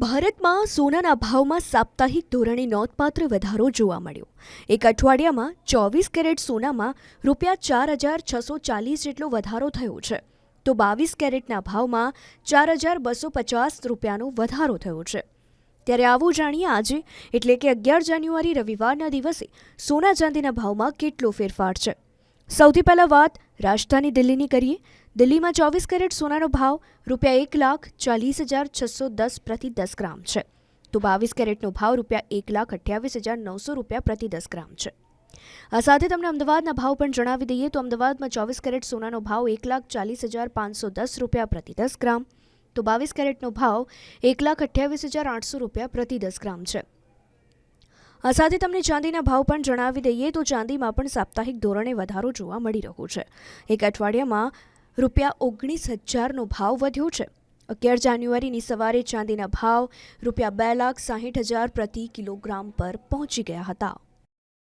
ભારતમાં સોનાના ભાવમાં સાપ્તાહિક ધોરણે નોંધપાત્ર વધારો જોવા મળ્યો. એક અઠવાડિયામાં ચોવીસ કેરેટ સોનામાં રૂપિયા ચાર હજાર છસો ચાલીસ જેટલો વધારો થયો છે. તો બાવીસ કેરેટના ભાવમાં ચાર હજાર બસો પચાસ રૂપિયાનો વધારો થયો છે. ત્યારે આવું જાણીએ આજે, એટલે કે અગિયાર જાન્યુઆરી રવિવારના દિવસે સોના ચાંદીના ભાવમાં કેટલો ફેરફાર છે. સૌથી પહેલાં વાત રાજધાની દિલ્હીની કરીએ. દિલ્હીમાં ચોવીસ કેરેટ સોનાનો ભાવ રૂપિયા એક લાખ ચાલીસ હજાર છસો દસ પ્રતિ દસ ગ્રામ છે. તો બાવીસ કેરેટનો ભાવ રૂપિયા એક લાખ અઠ્યાવીસ હજાર નવસો રૂપિયા પ્રતિ દસ ગ્રામ છે. આ સાથે તમને અમદાવાદના ભાવ પણ જણાવી દઈએ તો અમદાવાદમાં ચોવીસ કેરેટ સોનાનો ભાવ એક લાખ ચાલીસ હજાર પાંચસો દસ રૂપિયા પ્રતિ દસ ગ્રામ. તો બાવીસ કેરેટનો ભાવ એક લાખ અઠ્યાવીસ હજાર આઠસો રૂપિયા પ્રતિ દસ ગ્રામ છે. આ સાથે તમને ચાંદીના ભાવ પણ જણાવી દઈએ તો ચાંદીમાં પણ સાપ્તાહિક ધોરણે વધારો જોવા મળી રહ્યો છે. એક અઠવાડિયામાં રૂપિયા ઓગણીસ હજારનો ભાવ વધ્યો છે. અગિયાર જાન્યુઆરીની સવારે ચાંદીના ભાવ રૂપિયા બે લાખ સાહીઠ હજાર પ્રતિ કિલોગ્રામ પર પહોંચી ગયા હતા.